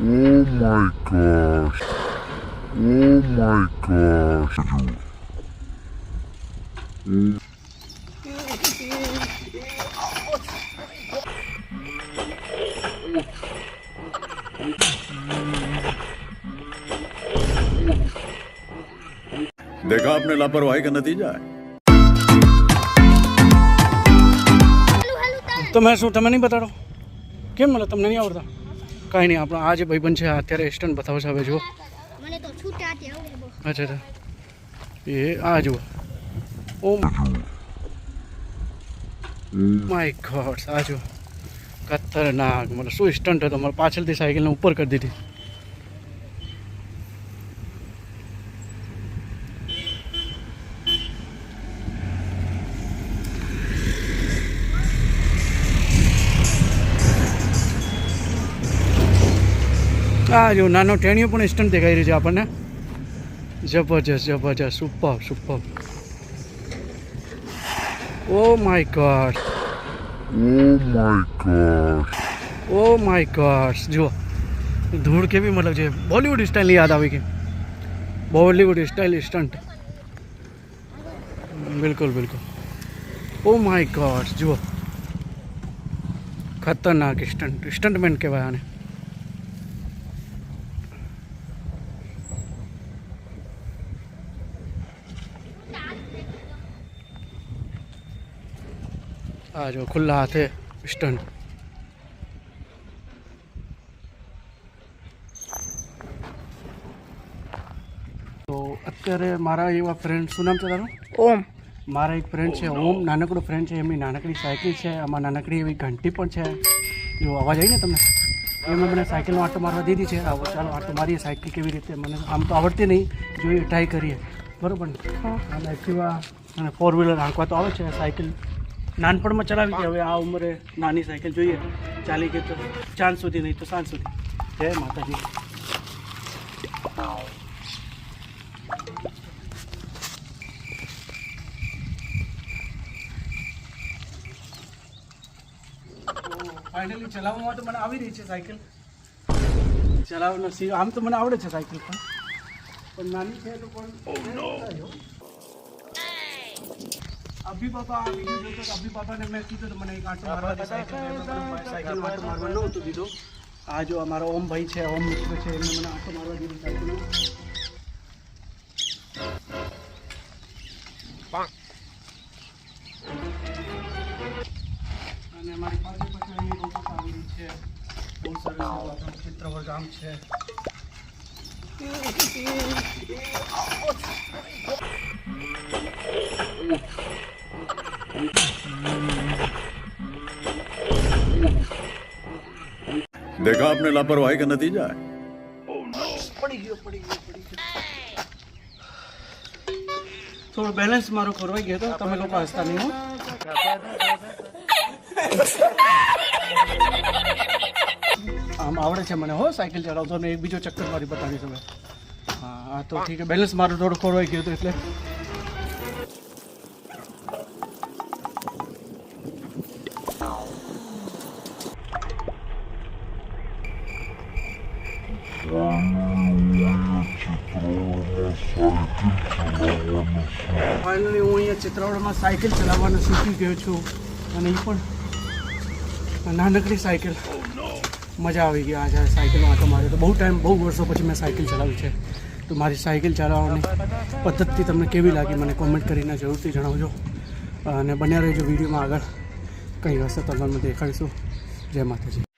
Oh my gosh. Oh my gosh. देखा आपने लापरवाही का नतीजा है તમે શું તમે નહીં બતાડો કેમ મને તમને નહીં આવડતા કાંઈ નહીં આપણો આ જે ભાઈબંધ છે અત્યારે અત્યારે સ્ટન્ટ છે હવે જુઓ. અચ્છા એ આ જુઓ. ઓ માય ગોડ આ જુઓ. ખતરનાક. મને શું સ્ટન્ટ હતો મારે પાછળથી સાયકલને ઉપર કરી દીધી. આ જો નાનો ટેણીઓ પણ સ્ટન્ટ દેખાઈ રહ્યો છે આપણને. જબરજસ્ત જબરજસ્ત. Super super. Oh my god oh my god oh my god જુઓ. ધૂળ કેવી મતલબ છે? બોલિવૂડ સ્ટાઇલ યાદ આવી ગઈ બોલિવૂડ સ્ટાઇલ સ્ટન્ટ બિલકુલ બિલકુલ. ઓ માય ગોડ જુઓ. ખતરનાક સ્ટન્ટ સ્ટન્ટમેન કહેવાય આને. આ જો ખુલ્લા હાથે સ્ટન્ટ તો અત્યારે મારા એવા ફ્રેન્ડ શું નામ છે તારું ઓમ મારા એક ફ્રેન્ડ છે ઓમ નાનકડો ફ્રેન્ડ છે એમની નાનકડી સાયકલ છે આમાં નાનકડી એવી ઘંટી પણ છે જો અવાજ આવી ને તમને? એમણે મને સાયકલનો આટો મારવા દીધી છે. આવો ચાલો આટો મારીએ સાયકલ કેવી રીતે? મને આમ તો આવડતી નહીં. જોઈએ ટ્રાય કરીએ. બરાબર ને? અને એક્ટિવા અને ફોર વ્હીલર આંકવા તો આવે છે સાયકલ. નાનપણમાં ચલાવી કે હવે આ ઉંમરે નાની સાયકલ જોઈએ. ચાલી ગઈ તો ચાંદ સુધી નહીં તો સાંજ સુધી. જય માતાજી. ફાઇનલી ચલાવવામાં તો મને આવી રહી છે સાયકલ. ચલાવવાનો સી આમ તો મને આવડે છે સાયકલ પણ. પણ નાની છે તો પણ અભી પાપા આ વીડિયો જોતો તો અભી પાપાને મેં કીધું તો મને એક આટો મારવા દે સાયકલ સાયકલ મારવા નહોતું દીધો આ જો અમારો ઓમ ભાઈ છે ઓમ મિત્ર છે એમને મને આટો મારવા દીધો સાયકલ અને અમારી પાસે પછી અહીં રોબોટ આવી છે બહુ સરસ ચિત્રવર ગામ છે. देखा आपने लापरवाही का नतीजा है પડી ગયો પડી ગયો પડી ગયો થોડું બેલેન્સ મારું ખોરવાઈ ગયો તો તમે લોકો હસતા નહીં હો આમ આવડે છે મને હો સાયકલ ચલાવતો ને એક બીજો ચક્કર મારી બતાવીશ હવે હા હા તો ઠીક છે બેલેન્સ મારું થોડું ખોરવાઈ ગયું હતું એટલે ફાઇનલી હું અહીંયા ચિત્રાવડમાં સાયકલ ચલાવવાનું શીખી ગયો છું. અને એ પણ નાનકડી સાયકલ. મજા આવી ગઈ આજે સાયકલમાં તો મારે તો બહુ ટાઈમ, બહુ વર્ષો પછી મેં સાયકલ ચલાવી છે. તો મારી સાયકલ ચલાવવાની પદ્ધતિ તમને કેવી લાગી મને કોમેન્ટ કરીને જરૂરથી જણાવજો. અને બન્યા રહેજો વિડીયોમાં આગળ. કંઈ હશે તો તમને દેખાડીશું. જય માતાજી.